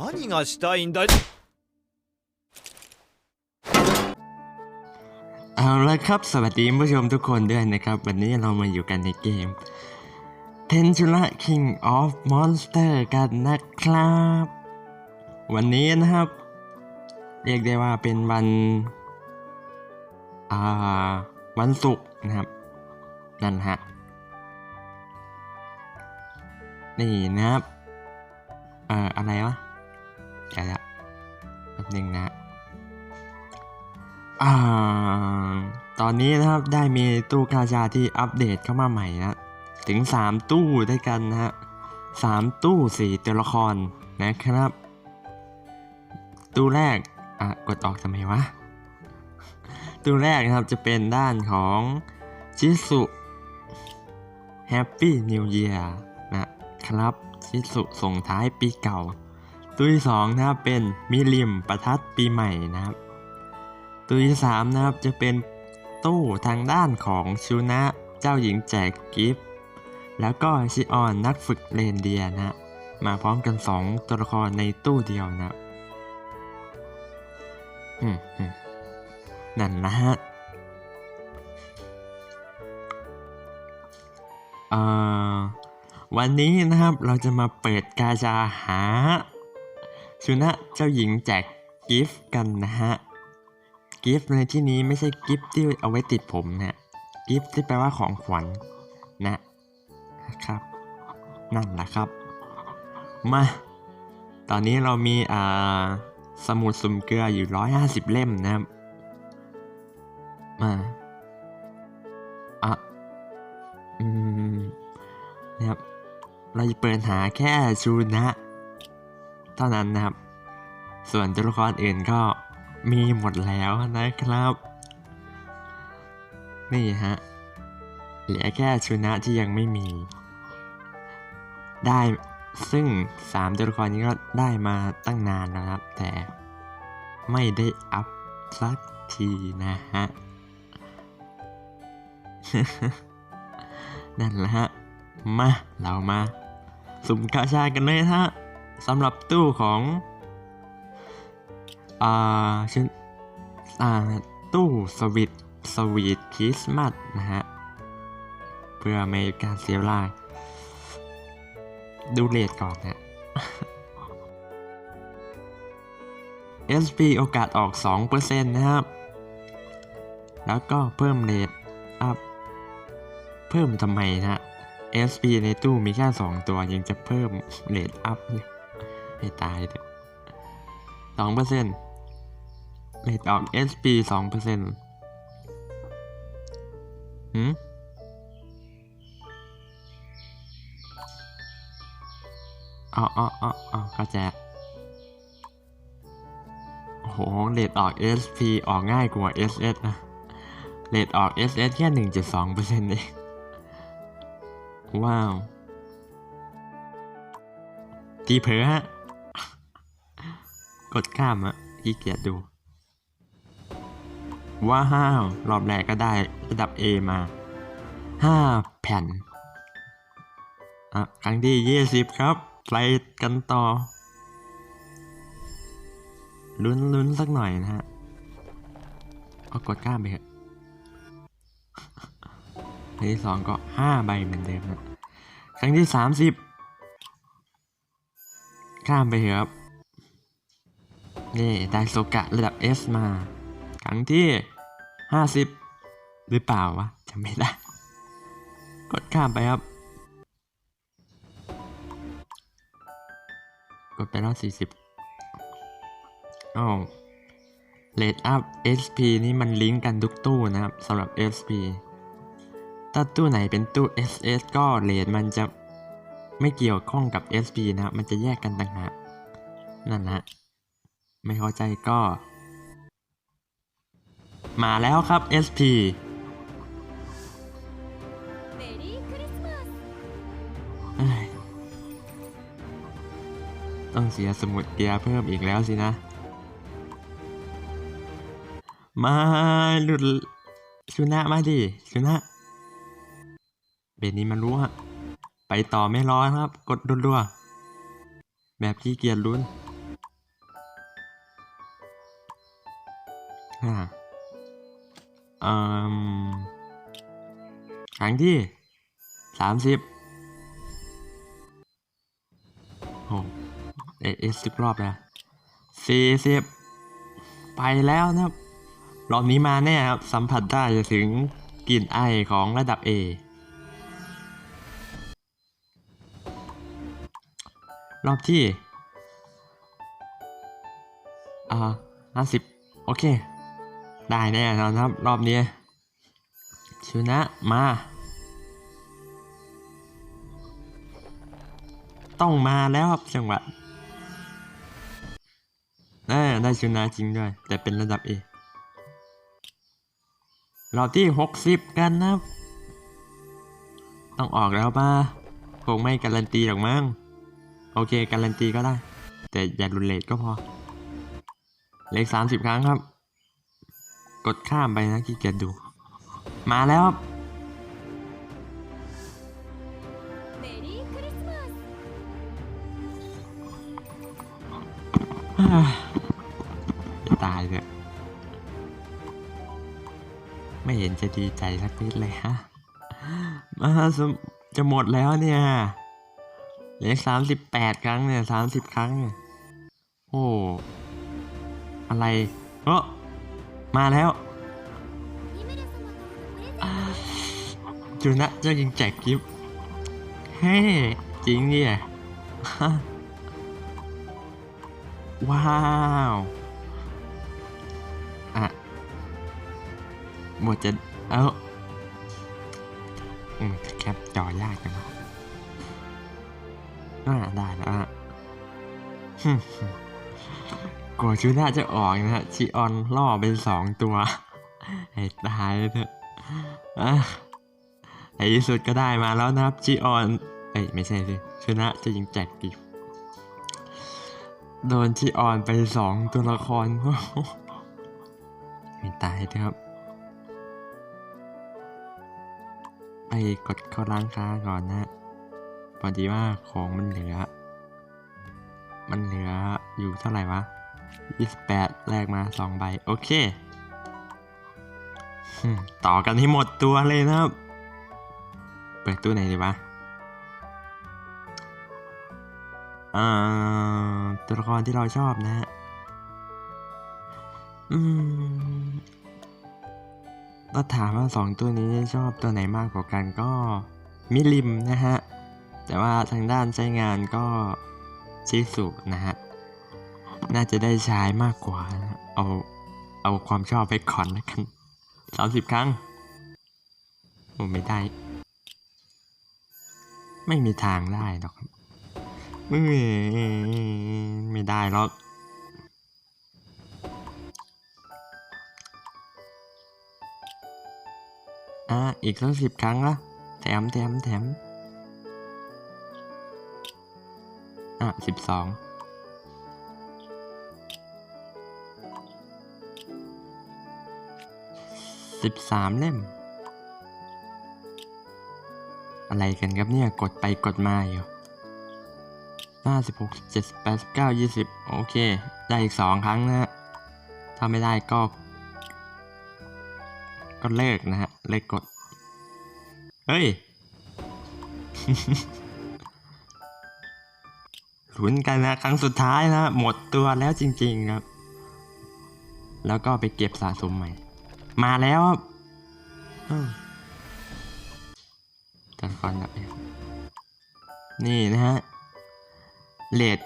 何がしたいんだ เอาละครับ สวัสดีผู้ชมทุกคนด้วยนะครับ วันนี้เรามาอยู่กันในเกม Tensula King of Monster กันนะครับ วันนี้นะครับ เรียกได้ว่าเป็นวัน อ่า วันศุกร์นะครับ นั่นฮะ นี่นะครับ เอ่อ อะไรวะ เดี๋ยวละแป๊บหนึงนะอ่าตอนนี้นะครับได้มีตู้กาชาที่อัปเดตเข้ามาใหม่นะถึง 3 ตู้ด้วยกันนะฮะสามตู้สี่ตัวละครนะครับ ตู้แรกอะกดออกทำไมวะตู้แรกนะครับจะเป็นด้านของชิสุ Happy New Year นะครับ ชิสุส่งท้ายปีเก่า ตู้ที่สองนะครับเป็นมิลิมประทัดปีใหม่นะครับ ตัวที่สามนะครับจะเป็นตู้ทางด้านของชูนะเจ้าหญิงแจกกิฟต์แล้วก็ชิออนนักฝึกเรนเดียนะมาพร้อมกันสองตัวละครในตู้เดียวนะนั่นนะฮะวันนี้นะครับเราจะมาเปิดกาชาหา ชูนะเจ้าหญิงแจกกิฟต์กันนะฮะกิฟต์ในที่นี้ไม่ใช่กิฟต์ที่เอาไว้ติดผมนะกิฟต์ที่แปลว่าของขวัญนะนะครับ นั่นแหละครับ มา ตอนนี้เรามีอ่าสมุดสุ่มเกลืออยู่ 150 เล่มนะครับ มาอะอืมนะครับ เราจะเปิดหาแค่ชูนะ ท่านั้นนะครับ ส่วนตัวละครอื่นก็มีหมดแล้วนะครับ นี่ฮะ เหลือแค่ชุนะที่ยังไม่มี ได้ซึ่งสามตัวละครนี้ก็ได้มาตั้งนานแล้วครับ แต่ไม่ได้อัพสักทีนะฮะ นั่นแหละฮะ มา เรามาสุ่มกาชากันเลยฮะ สำหรับตู้ของอ่าชื่ออ่าตู้สวิตสวีทคริสต์มาสนะฮะ เพื่อไม่ให้การเสียเวลาดูเลทก่อนนะ SP โอกาสออก 2%นะครับ แล้วก็เพิ่มเลทอัพ เพิ่มทำไมนะฮะ SP ในตู้มีแค่ 2 ตัวยังจะเพิ่มเลทอัพ ให้ตายเถอะสองเปอร์เซ็นต์เลทออก SP สพีสองเปอร์เซ็นต์หืมอ๋ออ๋ออ๋อเข้าใจโอ้โหเลทออก SP ออกง่ายกว่า SS นะเลทออก SS แค่หนึ่งจุดสองเปอร์เซ็นต์เองว้าวทีเผลอฮะ กดข้ามอะขี้เกียจดู ว้าวรอบแรกก็ได้ระดับ A มา 5 แผ่น อะ ครั้งที่ 20 ครับ ไปกันต่อ ลุ้นลุ้นสักหน่อยนะฮะก็กดข้ามไปเถอะครั้งที่สองก็ 5 ใบเหมือนเดิมนะครั้งที่ 30 ข้ามไปเถอะครับ นี่ได้โซกะระดับ S มา ครั้งที่ 50 หรือเปล่าวะจำไม่ได้ กดข้ามไปครับ กดไปแล้ว 40อ้าวเลดอัพ SP นี่มันลิงก์กันทุกตู้นะครับสำหรับ SP ถ้าตู้ไหนเป็นตู้ SS ก็เลทมันจะไม่เกี่ยวข้องกับ SP นะครับมันจะแยกกันต่างหากนั่นนะ ไม่เข้าใจก็ มาแล้วครับ SP ต้องเสียสมุดเกียร์เพิ่มอีกแล้วสินะ มาหลุดชุนะมาดิชุนะเบนี้มันรู้ฮะไปต่อไม่รอครับ กดรัวๆแบบที่เกียร์ลุ้น อ่าอ่มครั้งที่สามสิบโอ้เอเอสสิบรอบแล้วสี่สิบไปแล้วนะครับ รอบนี้มาแน่ครับ สัมผัสได้จะถึงกลิ่นไอของระดับ A รอบที่ อ่าห้าสิบโอเค ได้แน่นอนครับรอบนี้ชนะมา ต้องมาแล้วครับจังหวะเออได้ชนะจริงด้วย แต่เป็นระดับ A รอบที่หกสิบกันนะครับ ต้องออกแล้วป่ะคงไม่การันตีหรอกมั้งโอเคการันตีก็ได้ แต่อย่ารุนเลทก็พอ เลขสามสิบครั้งครับ กดข้ามไปนะขี้เกียจดู มาแล้วจะตายเลยไม่เห็นจะดีใจสักนิดเลยฮะ มาจะหมดแล้วเนี่ยเหลือสามสิบแปดครั้งเนี่ยสามสิบครั้งเนี่ย โอ้ อะไรเออ มาแล้วจูนะเจ้ายิงแจกกิฟต์เฮ้จริงเนี่ยว้าวอะหมจะเอ้าอืมแคปจอยากจังวะอ่าได้นะฮึ่ะ กลัวจูน่าจะออกนะฮะชิออนล่อเป็นสองตัวให้ตายเถอะอะในที่สุดก็ได้มาแล้วนะครับจีออนเอ้ยไม่ใช่สิชนะจะยิงแจกกิฟโดนจีออนไปสองตัวละครไม่ตายเถอะครับไปกดเข้าร้านค้าก่อนนะพอดีว่าของมันเหลือ มันเหลืออยู่เท่าไหร่วะ 28 แลกมา 2 ใบ โอเค ต่อกันให้หมดตัวเลยนะครับ เปิดตู้ไหนดีวะอ่าตัวละครที่เราชอบนะฮะอืมถ้าถามว่าสองตัวนี้ชอบตัวไหนมากกว่ากันก็มิลิมนะฮะ แต่ว่าทางด้านใช้งานก็ชิสุนะฮะ น่าจะได้ใช้มากกว่า เอาเอาความชอบไปก่อนแล้วกันสามสิบครั้งโอ้ไม่ได้ ไม่มีทางได้หรอกครับเอ้ยไม่ได้หรอกอะอีกสักสิบครั้งละแถมแถมแถมอะสิบสอง สิบสามเล่ม อะไรกันครับเนี่ย กดไปกดมาอยู่ห้าสิบหกสิบเจ็ดสิบแปดสิบเก้ายี่สิบโอเค ได้อีกสองครั้งนะฮะ ถ้าไม่ได้ก็ ก็เลิกนะฮะ เลิกกด เฮ้ยลุ้นกันนะ ครั้งสุดท้ายนะ หมดตัวแล้วจริงๆครับ แล้วก็ไปเก็บสะสมใหม่ มาแล้วครับอืมแต่ก่อนแบบนี่นะฮะเลท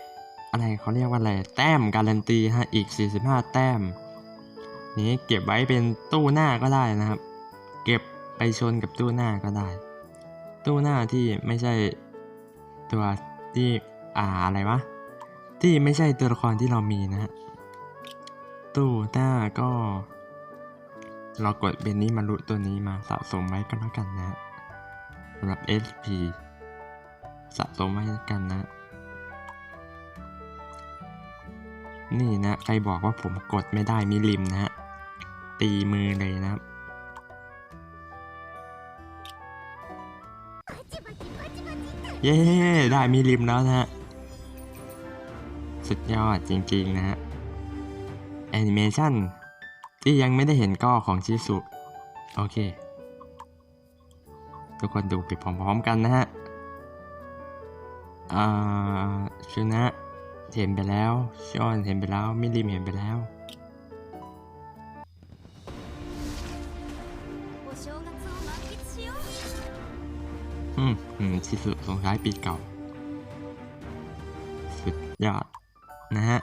อะไรเขาเรียกว่าอะไร แต้มการันตีฮะ อีก 45 แต้ม นี้เก็บไว้เป็นตู้หน้าก็ได้นะครับ เก็บไปชนกับตู้หน้าก็ได้ ตู้หน้าที่ไม่ใช่ตัวที่อ่าอะไรวะ ที่ไม่ใช่ตัวละครที่เรามีนะฮะ ตู้หน้าก็ เรากดเบนนี่มารุตัวนี้มาสะสมไว้ก็แล้วกันนะสำหรับ SP สะสมไว้กันนะ นี่นะ ใครบอกว่าผมกดไม่ได้มีลิมนะฮะ ตีมือเลยนะเย้ ได้มีลิมแล้วนะฮะ สุดยอดจริงๆนะฮะแอนิเมชั่น ที่ยังไม่ได้เห็นก็ของชิสุโอเค ทุกคนดูไปพร้อมๆกันนะฮะชนะเห็นไปแล้วชอนเห็นไปแล้วมิลิมเห็นไปแล้วอืมอืมชิสุสงท้ายปีเก่า สุดยอดนะฮะ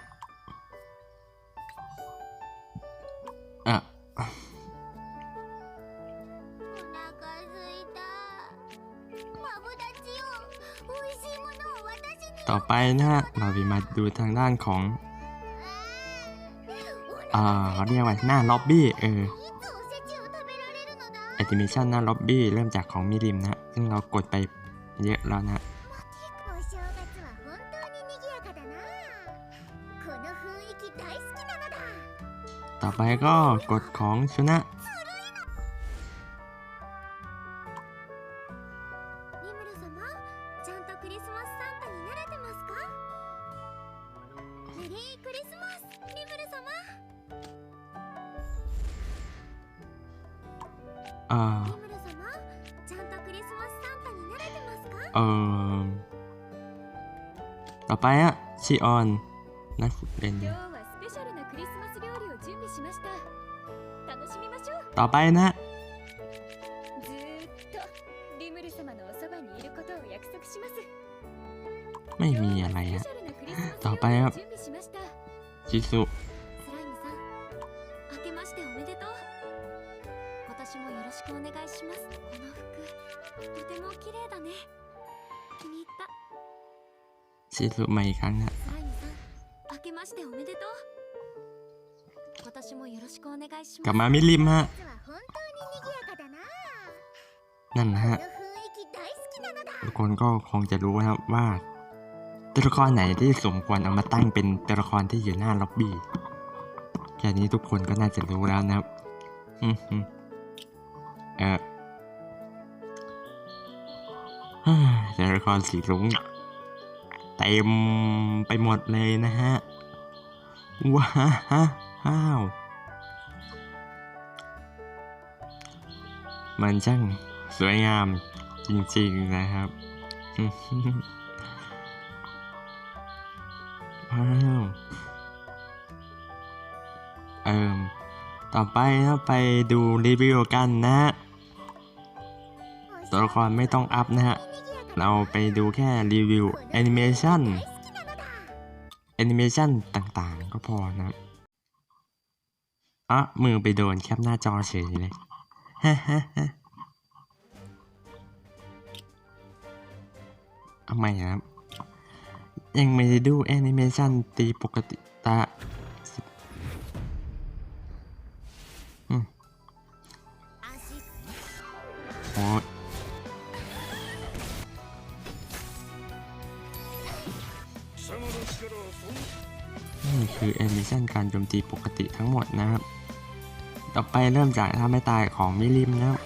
นะฮะเราไปมาดูทางด้านของเอ่อเขาเรียกว่าหน้าล็อบบี้เออแอนิเมชันหน้าล็อบบี้เริ่มจากของมิริมนะซึ่งเรากดไปเยอะแล้วนะต่อไปก็กดของชนะ ต่อไปอะชิออนนักเรียนต่อไปนะไม่มีอะไรอะต่อไปครับชิสุิสุใหม่กครั้งฮะกลับมามิริมฮะ นั่นฮะ ทุกคนก็คงจะรู้นะครับว่าตัวละครไหนที่สมควรเอามาตั้งเป็นตัวละครที่อยู่หน้าล็อบบี้แค่นี้ทุกคนก็น่าจะรู้แล้วนะครับเออตัวละครสีรุ้ง เต็มไปหมดเลยนะฮะว้าว มันช่างสวยงามจริงๆนะครับว้าวเอิมต่อไปนะไปดูรีวิวกันนะฮะตัวละครไม่ต้องอัพนะฮะ เราไปดูแค่รีวิวแอนิเมชันแอนิเมชันต่างๆ ก็พอนะอะมือไปโดนแคปหน้าจอเฉยเลยฮ่าฮ่าฮ่าทำไมครับ ยังไม่ได้ดูแอนิเมชันตีปกติตาอืมโอ้ คือแอนิเมชันการโจมตีปกติทั้งหมดนะครับ ต่อไปเริ่มจากท่าไม่ตายของมิลิมนะครับ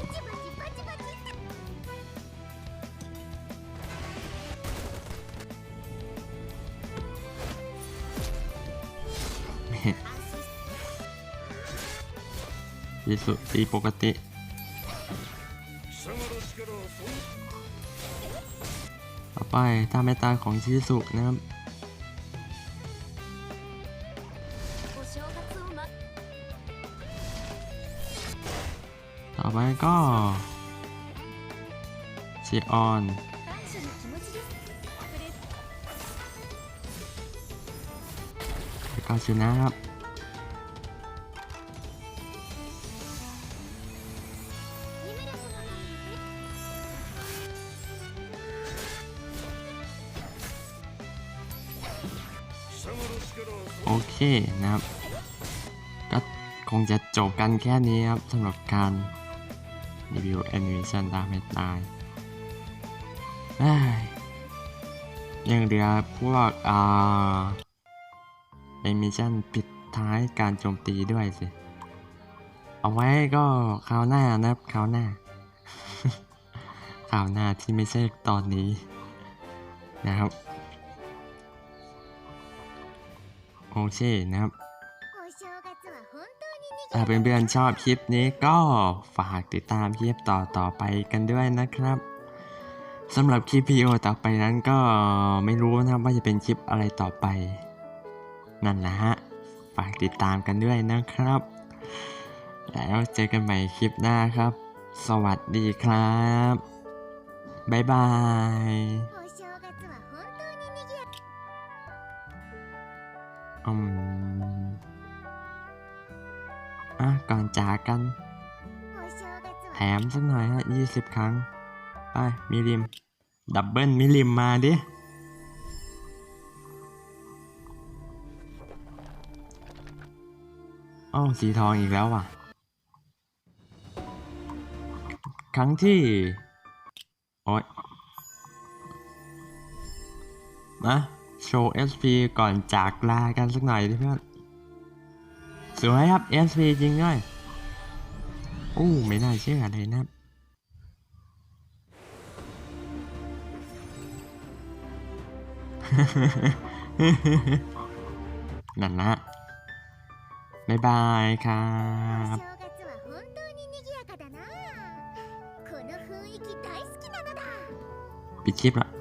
ยิสุตีปกติต่อไปท่าไม่ตายของชิสุนะครับ ต่อไปก็เซียออนก็ชนะครับโอเคนะครับ ก็คงจะจบกันแค่นี้ครับสำหรับการ รีวิวแอนิเมชันตามไม่ตายเอ้ยยังเหลือพวกอ่าแอนิเมชันปิดท้ายการโจมตีด้วยสิ เอาไว้ก็คราวหน้านะครับคราวหน้าคราวหน้าที่ไม่ใช่ตอนนี้นะครับ โอเคนะครับ ถ้าเพื่อนๆชอบคลิปนี้ก็ฝากติดตามคลิปต่อต่อไปกันด้วยนะครับสำหรับคลิปพีโอต่อไปนั้นก็ไม่รู้นะว่าจะเป็นคลิปอะไรต่อไป นั่นแหละฮะ ฝากติดตามกันด้วยนะครับ แล้วเจอกันใหม่คลิปหน้าครับ สวัสดีครับ บ๊ายบายอืม อะก่อนจากกัน แถมสักหน่อยฮะยี่สิบครั้ง ไปมิริม ดับเบิลมิริมมาดิอ๋อสีทองอีกแล้วว่ะ ครั้งที่ โอ๊ยนะโชว์เอสพีก่อนจากลากันสักหน่อยดิเพื่อน สวยครับ SP จริงด้วยโอ้ไม่น่าเชื่อเลยนะนั่นนะบายบายครับปิดคลิปละ